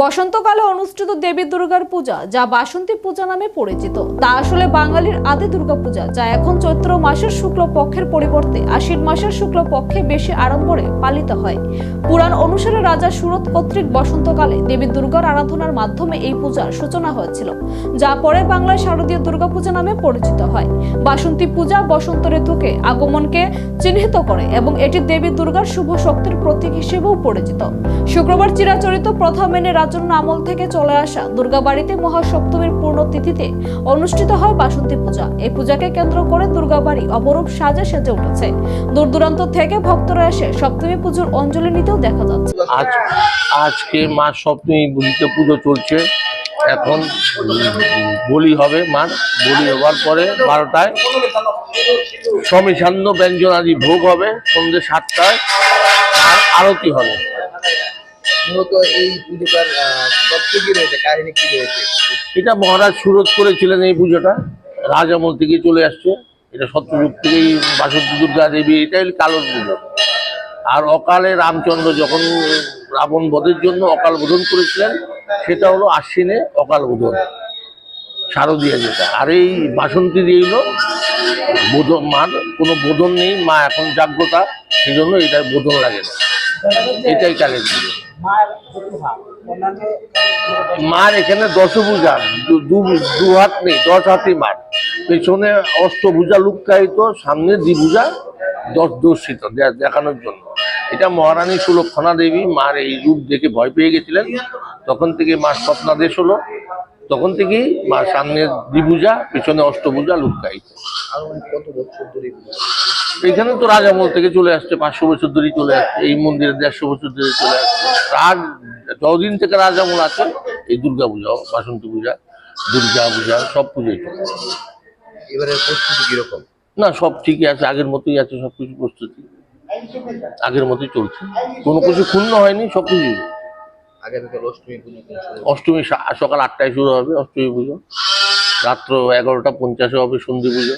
বসন্তকালে অনুষ্ঠিত দেবী দুর্গার পূজা, যা বাসন্তী পূজা নামে পরিচিত। তা আসলে বাঙালির আদি দুর্গা পূজা যা এখন চৈত্র মাসের শুক্ল পক্ষের পরিবর্তে আশ্বিন মাসের শুক্ল পক্ষে বেশি আড়ম্বরে পালিত হয়। পুরাণ অনুসারে রাজা সুরত কর্তৃক বসন্তকালে দেবী দুর্গার আরাধনার মাধ্যমে এই পূজার সূচনা হয়েছিল, যা পরে বাংলায় শারদীয় দুর্গা পূজা নামে পরিচিত হয়। বাসন্তী পূজা বসন্ত ঋতুকে আগমনকে চিহ্নিত করে এবং এটি দেবী দুর্গার শুভ শক্তির প্রতীক হিসেবেও পরিচিত। শুক্রবার চিরাচরিত প্রথা মেনে রাজন্য আমল থেকে চলে আসা দুর্গাবাড়িতে মহাসপ্তমীর পূর্ণ তিথিতে অনুষ্ঠিত হয় বাসন্তী পূজা। এই পূজাকে কেন্দ্র করে দুর্গাবাড়ি অপরূপ সাজে সেজে উঠেছে। দূর দূরান্ত থেকে ভক্তরা এসে সপ্তমী পুজোর অঞ্জলি নিতেও দেখা যাচ্ছে। আজ, আজকে মা সপ্তমী বুঝিতে পুজো চলছে। এখন বলি হবে মার। বলি হওয়ার পরে বারোটায় সমিসান্ন ব্যঞ্জন আদি ভোগ হবে। সন্ধ্যে সাতটায় আর আরতি হবে। মূলত এই পুজোটার তত্ত্ব কি রয়েছে, কাহিনী কি রয়েছে? এটা মহারাজ সুরত করেছিলেন এই পুজোটা। রাজ আমল থেকে চলে আসছে। এটা সত্যযুগ থেকেই বাসন্তী দুর্গা দেবী, এটাই কালোর পুজো। আর অকালে রামচন্দ্র যখন রাবণ বধের জন্য অকাল বোধন করেছিলেন, সেটা হলো আশ্বিনে অকাল বোধন। শারদীয়া যেটা। আর এই বাসন্তী দিয়ে হলো বোধন, মার কোনো বোধন নেই, মা এখন জাগ্রতা সেই জন্য এটার বোধন লাগে না। এটাই কালের পুজো। মার এখানে দশভুজা দু- হাত নেই দশ হাতি মার। পেছনে অষ্টভুজা লুক্কায়িত সামনে দ্বিভুজা দশ দর্শিত দেখানোর জন্য। এটা মহারানী সুলক্ষণা দেবী মার এই রূপ দেখে ভয় পেয়ে গেছিলেন। তখন থেকে মা স্বপ্নাদেশ হলো। তখন থেকেই মা সামনে দ্বিভুজা পেছনে অষ্টভূজা লুক্কায়িত। আর কত বছর ধরে এই পুজো? এখানে তো রাজামল থেকে চলে আসছে পাঁচশো বছর ধরেই চলে আসছে এই মন্দিরে দেড়শো বছর ধরে চলে আসছে। রাজ যতদিন থেকে রাজামল আছে এই দুর্গা পূজা বাসন্তী পূজা দুর্গা পূজা সব পুজোই চলে এবারের প্রস্তুতি কীরকম? না সব ঠিকই আছে আগের মতোই আছে সব কিছু প্রস্তুতি। আগের মতোই চলছে। কোনো কিছু ক্ষুণ্ণ হয়নি সব কিছুই। আগামীকাল অষ্টমী পুজো অষ্টমী সকাল আটটায় শুরু হবে অষ্টমী পুজো। রাত্র এগারোটা পঞ্চাশে হবে সন্ধি পুজো।